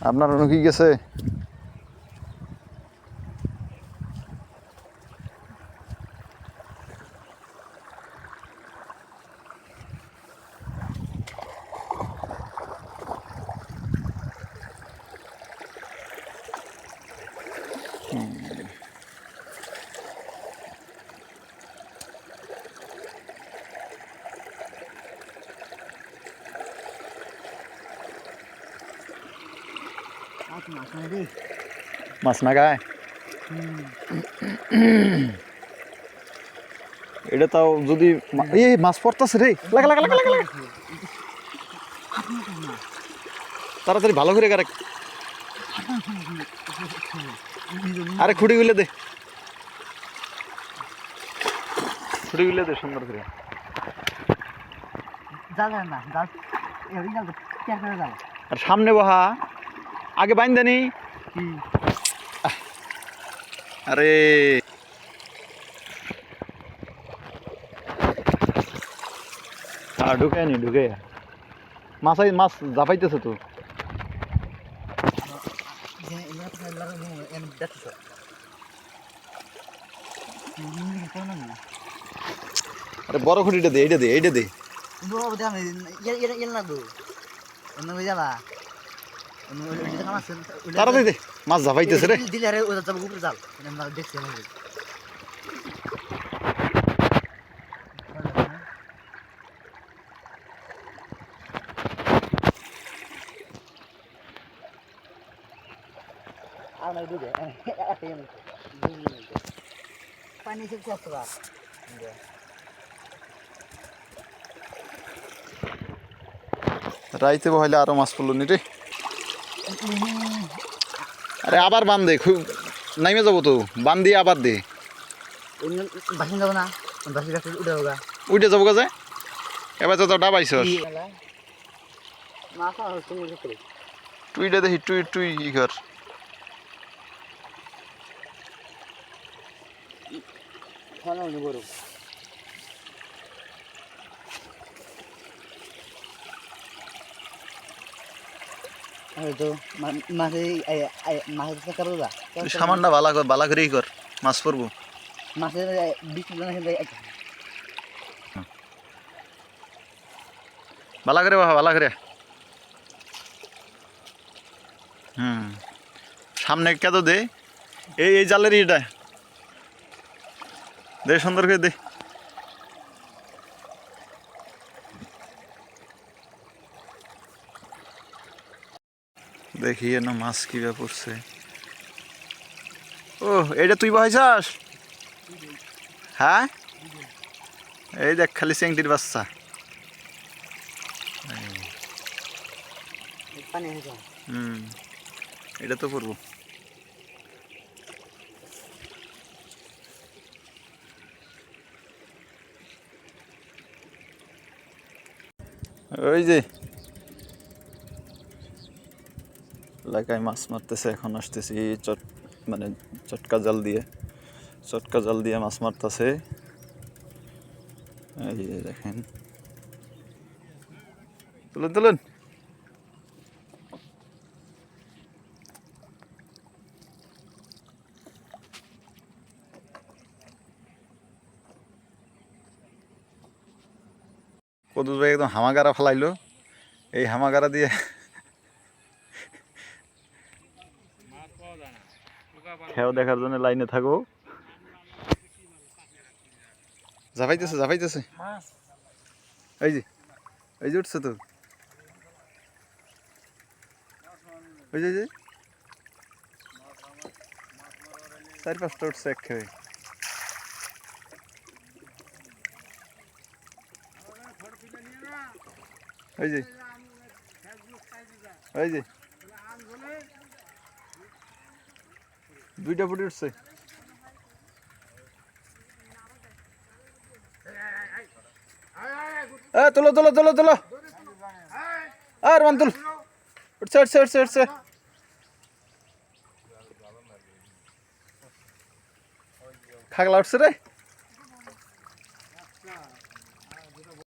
আপনার অনু কি গেছে? মাছ না গায় এটা তাও যদি এই মাছ পড়তাছে রে। লাগা লাগা লাগা লাগা। তাড়াতাড়ি ভালো করে গারে আরে খুঁড়ি গুলে দে। খুঁড়ি গুলে দে সুন্দর করে। জাল না জাল আর সামনে বহা। আগে বাইন দেনি। কি আরে। ঢুকে নি ঢুকে মাছ মাছ জাপাইতেছে তো। আরে বড় খুঁটিটা দে এইটা দে এইটা দে। নো না দো মাছ জাপাইতেছে রে। দিলে আরে ওটা যাব উপরে জাল আমরা দেখছি আমি আর নাই দুধে। পানি সব কষ্ট রাইতে বহাইলে আরও মাছ পড়ল নি রে। আরে আবার বান দে খুব নাইমে যাব তো। বান দিয়ে আবার দে। বাসন যাব না বাসি গাছ উঠে হোগা উঠে যাব কাজে এবার তো করে? টুইটা দেখি টুই টুই ই কর। খানা বড় হয়তো মাছে যা। সামানটা বালা কর বালা করেই কর মাছ পড়ব। মাছের জন বালা করে বাবা বালা করে। হুম। সামনে কেদ দে। এই এই জালের এটা দে সুন্দর করে দে। দেখি না মাছ কীভাবে পড়ছে। ও এটা তুই বাহাইছাস? হ্যাঁ? এই দেখ, খালি চেংটির বাচ্চা। হুম, এটা তো পড়ব। ওই যে এলাকায় মাছ মারতেছে, এখন আসতেছি চট মানে চটকা জাল দিয়ে। চটকা জাল দিয়ে মাছ মারতেছে। এই যে দেখেন। তুলুন তুলুন। কদুস ভাই একদম হামাগারা ফেলাইলো। এই হামাগারা দিয়ে খেয়াও দেখার জন্য লাইনে থাকো। জাপাইতেছে মাছ এই যে এই যে উঠছে তো। এই পাঁচটা উঠছে এক খেয়ে ওই যে ওই যে। দুইটা ফুটে উঠছে। তোলো তোলো তোলো তোলো। আর মান তুল। উঠছে উঠছে উঠছে উঠছে। খাগলা উঠছে রে।